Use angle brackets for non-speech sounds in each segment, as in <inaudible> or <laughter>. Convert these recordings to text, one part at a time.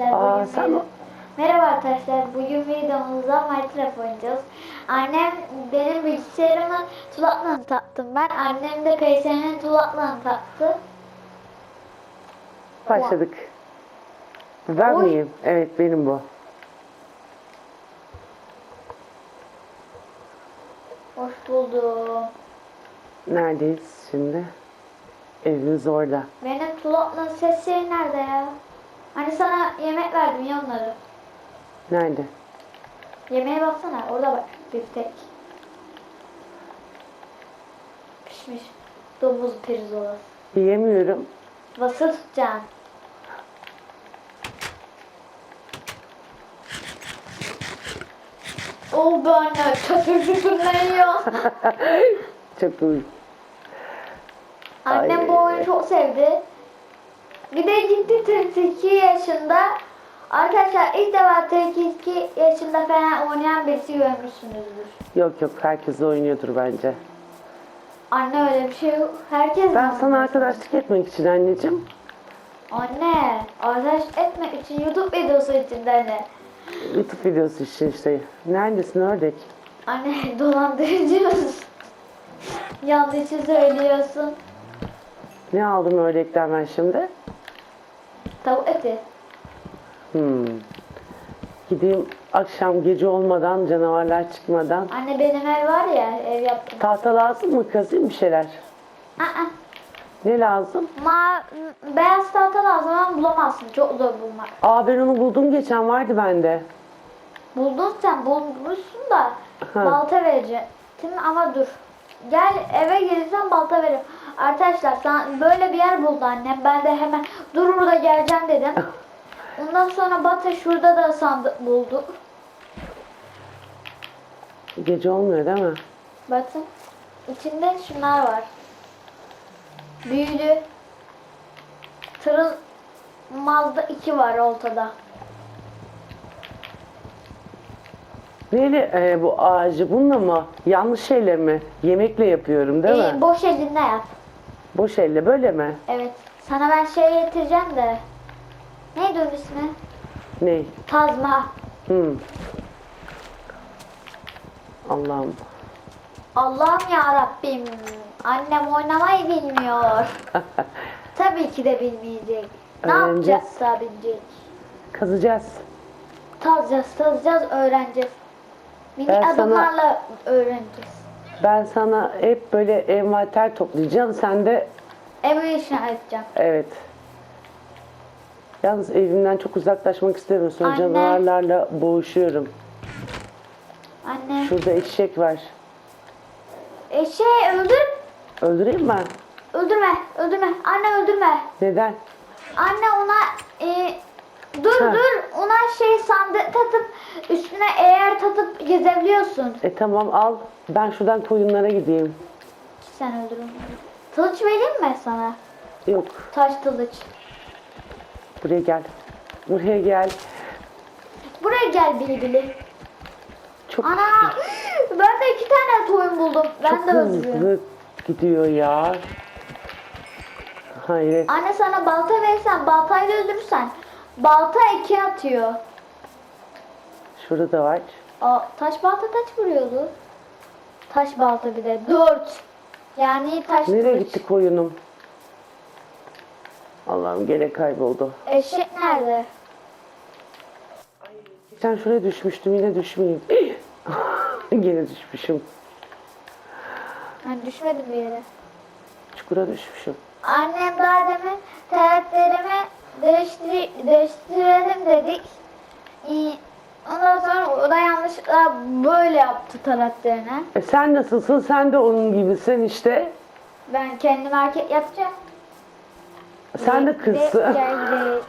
arkadaşlar. Aa, Bugün sen- Merhaba arkadaşlar. Bugün videomuzda Minecraft oynayacağız. Annem benim bilgisayarımı tulaklığını taktım ben. Annem de Kayser'in tulaklığını taktı. Başladık. Ben Oy. miyim? Evet benim bu. Hoş buldum. Neredeyiz şimdi? Evimiz orada. Benim tulaklığın sesi nerede ya? Hani sana yemek verdim ya onları. Nerede? Yemeğe baksana. Orada bak. Biftek. Pişmiş. Domuz pirzolası. Yiyemiyorum. Basılı tutacaksın. Be anne çatır yiyor? Çok iyi. Annem Ay. bu oyunu çok sevdi. Bir de gitti 42 yaşında. Arkadaşlar ilk defa 42 yaşında falan oynayan birisi görmüşsünüzdür. Yok yok herkes de oynuyordur bence. Anne öyle bir şey yok. Herkes Ben oynuyor. sana arkadaşlık etmek için anneciğim. Anne, arkadaş etmek için YouTube videosu için de anne. YouTube videosu için işte. Neredesin ördek? Anne <laughs> dolandırıcısın. Yanlış söylüyorsun. Ne aldım ördekten ben şimdi? Tavuk eti. Hmm. Gideyim akşam gece olmadan canavarlar çıkmadan. Anne benim ev var ya ev yaptım. Tahta lazım mı kazayım bir şeyler? Aa, Ne lazım? ma beyaz tahta lazım ama bulamazsın. Çok zor bulmak. Aa ben onu buldum geçen vardı bende. Buldun sen bulmuşsun da Ha. balta verecektim ama dur. Gel eve gelirsen balta veririm. Arkadaşlar sen böyle bir yer buldu annem. Ben de hemen dur burada geleceğim dedim. Ondan sonra Batı şurada da sandık buldu. Gece olmuyor değil mi? Bakın içinde şunlar var. Büyülü. Tırıl Mazda 2 var ortada. Neyle e, bu ağacı bununla mı? Yanlış şeyle mi? Yemekle yapıyorum değil Ee, mi? boş elinde yap. Boş elle böyle mi? Evet. Sana ben şey getireceğim de. Neydi onun ismi? Ne? Tazma. Hmm. Allah'ım. Allah'ım ya Rabbim. Annem oynamayı bilmiyor. <laughs> Tabii ki de bilmeyecek. Ne Öğreneceğiz. yapacağız tabincik? Kazacağız. Tazacağız, tazacağız, öğreneceğiz. Mini Ben sana- adımlarla öğreneceğiz. Ben sana hep böyle envanter toplayacağım. Sen de Evi işine edeceğim. evet. Yalnız evimden çok uzaklaşmak istemiyorum. Sonra Anne. canavarlarla boğuşuyorum. Anne. Şurada eşek var. Eşeği öldür. Öldüreyim ben. Öldürme, öldürme. Anne öldürme. Neden? Anne ona e, dur Ha. dur ona şey sandık tatıp üstüne eğer tatıp gezebiliyorsun. E tamam al. Ben şuradan koyunlara gideyim. Sen öldür onu. Kılıç vereyim mi sana? Yok. Taş kılıç. Buraya gel. Buraya gel. Buraya gel bilibili. Çok Ana ben de iki tane toyun buldum. Ben çok de hızlı gidiyor ya. Hayret. Anne sana balta verirsen baltayla öldürürsen balta iki atıyor. Şurada da var. Aa, taş balta kaç vuruyordu? Taş balta bir de dört. Yani taş Nereye kılıç. gitti koyunum? Allah'ım gene kayboldu. Eşek nerede? Geçen şuraya düşmüştüm yine düşmeyeyim. <laughs> Gene düşmüşüm. Ben düşmedim bir yere. Çukura düşmüşüm. Annem daha demin teretlerimi değiştir değiştirelim dedik. Ee, Ondan sonra o da yanlışlıkla böyle yaptı taratlarını. E sen nasılsın? Sen de onun gibisin işte. Ben kendim erkek yapacağım. Sen de kızsın. ve- gel- ve-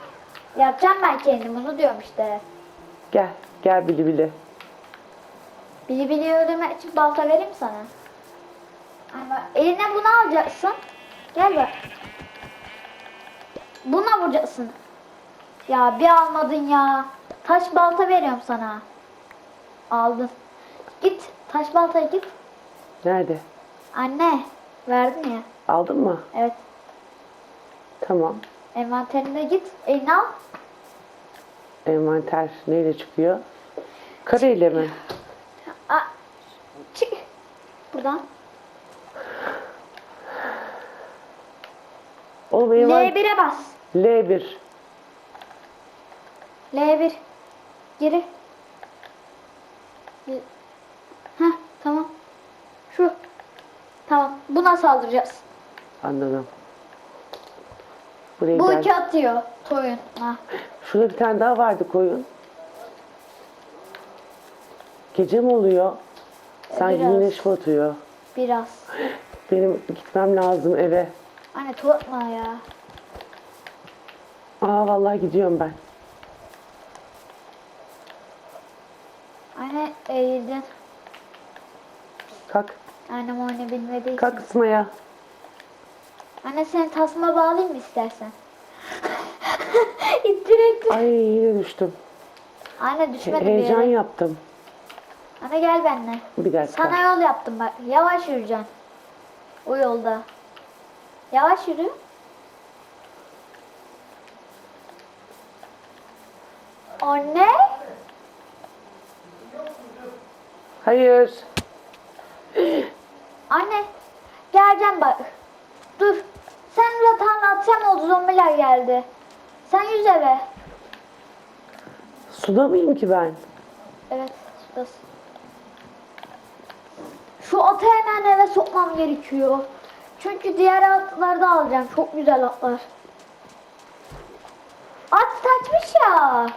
Yapacağım ben kendim onu diyorum işte. Gel. Gel bili bili. Bili bili öldürmek için balta vereyim sana. Ama eline bunu alacaksın. Gel bak. Buna vuracaksın. Ya bir almadın ya. Taş balta veriyorum sana. Aldın. Git. Taş baltaya git. Nerede? Anne. Verdin ya. Aldın mı? Evet. Tamam. Envanterine git. Elini al. Envanter neyle çıkıyor? Kareyle mi? Aa, çık. Buradan. Oğlum envan- L1'e bas. L1. L1. Geri. Heh tamam. Şu. Tamam. Buna saldıracağız. Anladım. Buraya Bu iki atıyor. Toyun. Ha. Şurada bir tane daha vardı koyun. Gece mi oluyor? Sanki biraz. güneş batıyor. Biraz. Benim gitmem lazım eve. Anne tutma ya. Aa vallahi gidiyorum ben. Anne eğildin. Kalk. Annem oyunu bilmediği için. Kalk ısmaya. Anne sen tasma bağlayayım mı istersen? <laughs> ittir ittir. Ay yine düştüm. Anne düşmedi bir Heyecan yere. yaptım. Anne gel benimle. Bir dakika. Sana yol yaptım bak. Yavaş yürüyeceksin. O yolda. Yavaş yürü. Anne. Hayır. Anne. Geleceğim bak. Dur. Sen yatağına atsam oldu zombiler geldi. Sen yüz eve. Suda mıyım ki ben? Evet. Şurası. Şu atı hemen eve sokmam gerekiyor. Çünkü diğer atları da alacağım. Çok güzel atlar. At taçmış ya.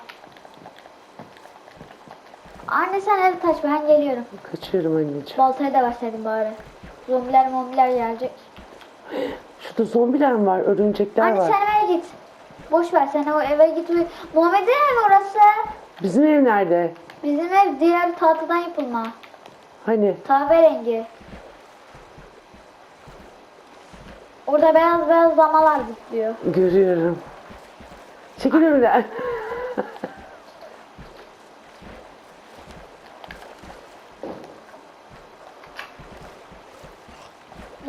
Anne sen ev taç ben geliyorum. Kaçıyorum anneciğim. Baltayı da verseydin bari. Zombiler mombiler gelecek. Şurada zombiler mi var? Örümcekler Anne var. sen eve git. Boş ver sen o eve git. Muhammed'in evi orası. Bizim ev nerede? Bizim ev diğer tahtadan yapılma. Hani? Kahverengi. Orada beyaz beyaz damalar zıplıyor. Görüyorum. Çekil önümden.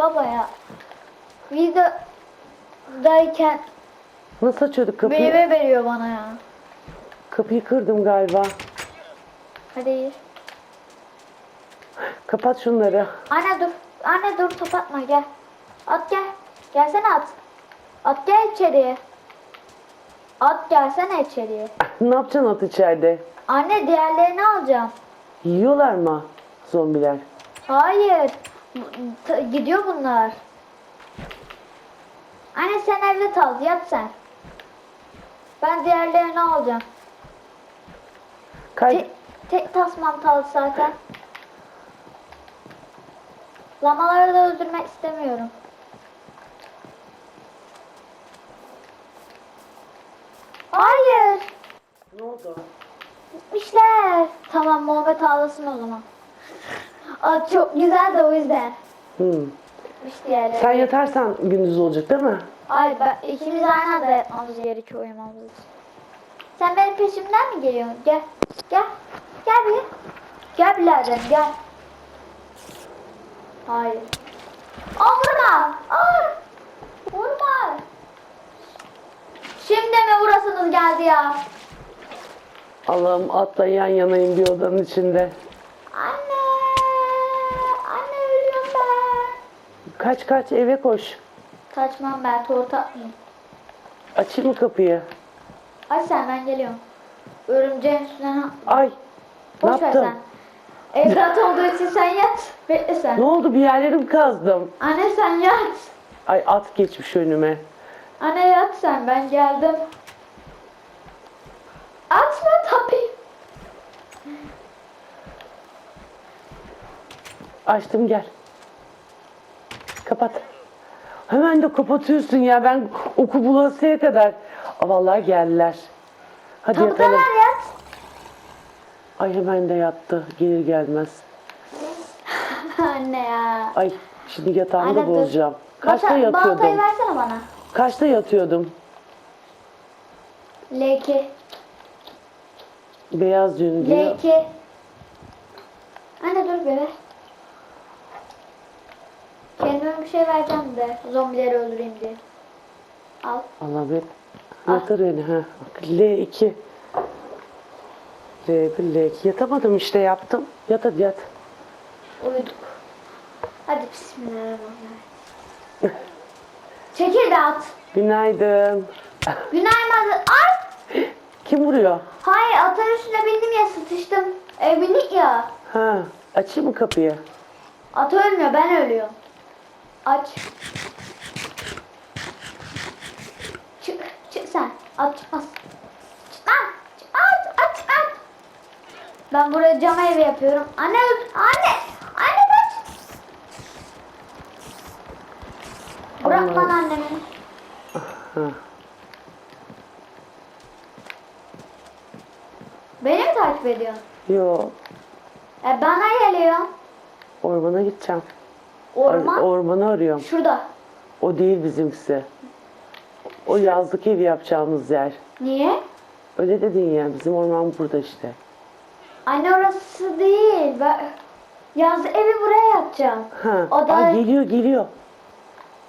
Baba ya. Videodayken Nasıl açıyorduk kapıyı? meyve veriyor bana ya. Kapıyı kırdım galiba. Hadi. Kapat şunları. Anne dur. Anne dur kapatma gel. At gel. Gelsene at. At gel içeriye. At gelsene içeriye. <laughs> ne yapacaksın at içeride? Anne diğerlerini alacağım. Yiyorlar mı zombiler? Hayır. Gidiyor bunlar. Anne sen evde kal. Yat sen. Ben diğerlerini alacağım. Kay Tek, tek tasmam kaldı zaten. Lamaları da öldürmek istemiyorum. Hayır. Ne oldu? Gitmişler. Tamam Muhammed ağlasın o zaman. Aa, çok güzel de o yüzden. Hmm. Diğerleri. Sen yatarsan gündüz olacak değil mi? Ay ben, ikimiz aynı anda yatmamız gerekiyor uyumamız için. Sen benim peşimden mi geliyorsun? Gel. Gel. Gel bir. Gel biraderim gel. Hayır. Aa vurma. Aa. Vurma. Şimdi mi vurasınız geldi ya? Allah'ım atla yan yanayım bir odanın içinde. Anne. Anne ölüyorum ben. Kaç kaç eve koş. Kaçmam ben torta atmayayım. Açayım mı kapıyı? Ay sen ben geliyorum. Örümceğin üstüne Ay. Ne Boş ver yaptım? sen. Evlat olduğu için sen yat. Bekle sen. Ne oldu bir yerlerim kazdım. Anne sen yat. Ay at geçmiş önüme. Anne yat sen ben geldim. Atma tabii. Açtım gel. Kapat. Hemen de kapatıyorsun ya ben oku bulasıya kadar. Aa, vallahi geldiler. Hadi yatalım. Kapıdalar yat. Ay hemen de yattı gelir gelmez. <laughs> Anne ya. Ay şimdi yatağımı da Anne dur. bozacağım. Kaçta Bata- Baltayı yatıyordum? versene bana. Kaçta yatıyordum? L2. Beyaz yün diyor. L2. Anne dur be. Bir şey vereceğim de zombileri öldüreyim diye. Al. Allah hep yatır beni ha. Bak, L2. Bilek. Yatamadım işte yaptım. Yat hadi yat. Uyuduk. Hadi bismillahirrahmanirrahim. Çekirdeğat. Günaydın. Günaydın. Ay! Kim vuruyor? Hayır atın üstüne bindim ya sıtıştım. E, bindik ya. Ha, açayım mı kapıyı? At ölmüyor ben ölüyorum. Aç. Çık, çık sen. At çıkmaz. Çıkmaz. Çıkmaz. At çıkmaz. Ben buraya cam evi yapıyorum. Anne, anne, anne kaç. Bırak bana annemi. Beni mi takip ediyorsun? Yo, E bana geliyor. ormana gideceğim. Orman. Ar- ormanı arıyorum. Şurada. O değil bizimkisi. O yazlık evi yapacağımız yer. Niye? Öyle dedin ya, bizim orman burada işte. Anne orası değil. Ben yaz evi buraya yapacağım. Ha, O da- Aa, geliyor geliyor.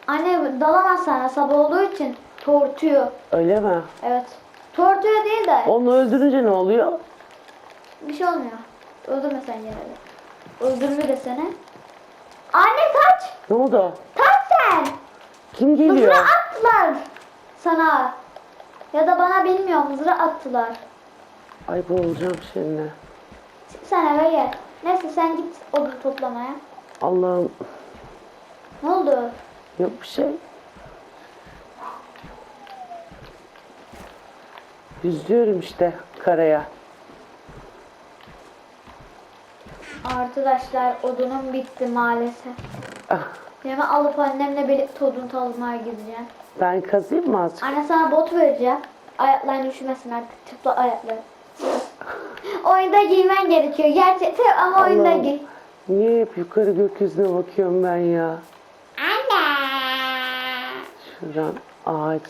Anne dalamaz sana sabah olduğu için tortuyor. Öyle mi? Evet. Tortuyor değil de Onu öldürünce ne oluyor? bir şey olmuyor. Öldürme sen yine de. Öldürme de seni. Anne kaç! Ne oldu? Kaç sen! Kim geliyor? attılar sana. Ya da bana bilmiyorum mızrağı attılar. Ay boğulacağım şimdi. Sen eve gel. Neyse sen git odun toplamaya. Allah'ım Ne oldu? yok bir şey. Yüzüyorum işte karaya. Arkadaşlar odunum bitti maalesef. Ah, Yeme alıp annemle birlikte odun tozmaya gideceğim. ben kazıyım mı azıcık? Anne sana bot vereceğim. Ayakların üşümesin artık. Çıpla ayakları. oyunda giymen gerekiyor. Gerçekten ama oyunda Allah'ım, giy. Niye hep yukarı gökyüzüne bakıyorum ben ya? Anne. Şuradan ağaç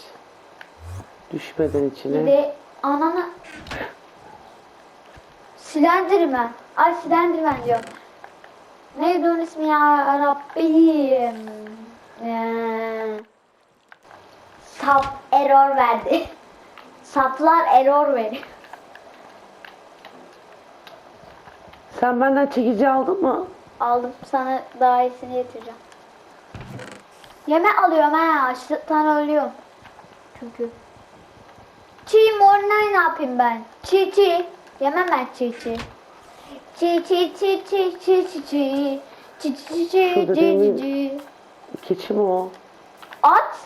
düşmeden Bir içine. de ananı Silendirmen. Ay silendirmen diyor. Neydi onun ismi ya Rabbim? Ee, sap error verdi. <laughs> Saplar error veriyor. Sen benden çekici aldın mı? Aldım sana daha iyisini getireceğim. Yeme alıyorum ha. Açlıktan ölüyorum. Çünkü. Çiğ mornay ne yapayım ben? Çiğ çiğ. Yemem ben çiğ çiğ. Çiğ. Keçi mi o? At.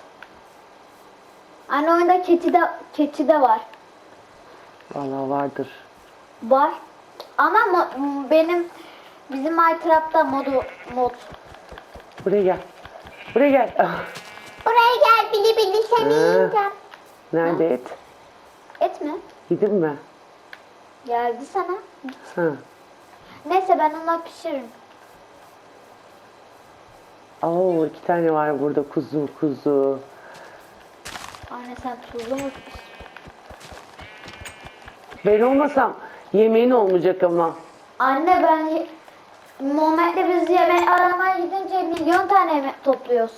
Anne oyunda keçi de, keçi de var. Vallahi vardır. Var. Ama mo- benim bizim Minecraft'ta modu mod. Buraya gel. Buraya gel. Ah, Oraya gel bili bili seni Ee. yiyeceğim. Nerede et? Et mi? Yedin mi? Geldi sana. Ha. Neyse ben onları pişiririm. Oo iki tane var burada kuzu kuzu. Anne sen tuzlu mu? Ben olmasam yemeğin olmayacak ama. Anne ben Muhammed'le biz yemek aramaya gidince milyon tane yemek topluyoruz.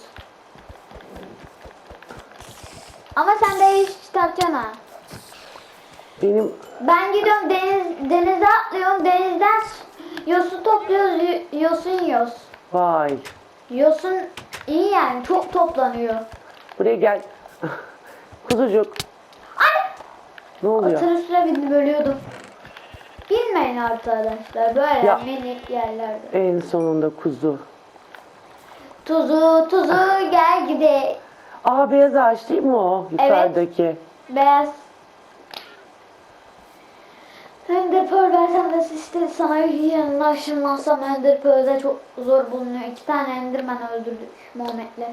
Ama sen de hiç çıkartacaksın ha. Benim Ben gidiyorum deniz denize atlıyorum denizden yosun topluyoruz yosun yiyoruz. vay. Yosun iyi yani çok toplanıyor. Buraya gel. <laughs> Kuzucuk. Anne! Ne oluyor? Atın üstüne bindim ölüyordum. Bilmeyin arkadaşlar böyle Ya. minik yerlerde. En sonunda kuzu. Tuzu tuzu gel gidelim. Aa beyaz ağaç değil mi o? Yukarıdaki. Beyaz. Ender Pearl versem de işte sana yanına ışınlansam Ender Pearl'de çok zor bulunuyor. İki tane Enderman öldürdük Muhammed'le.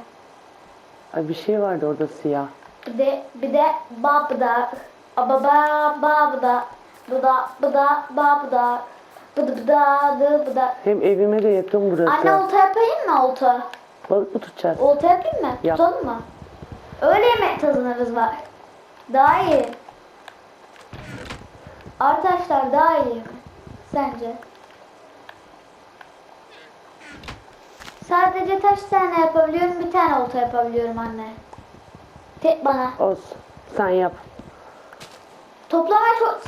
Ay bir şey vardı orada siyah. Bir de bir de babda ababa babda bıda bıda babda bıdı bıda dı bıda. Hem evime de yakın burası. Anne olta yapayım mı olta? Balık mı tutacağız? Olta yapayım mı? Yap. Tutalım mı? Öyle yemek tadınırız var. Daha iyi. Arkadaşlar daha iyi mi? Sence? Sadece taş tane yapabiliyorum, bir tane olta yapabiliyorum anne. Tek bana. Olsun. Sen yap. Toplamayı çok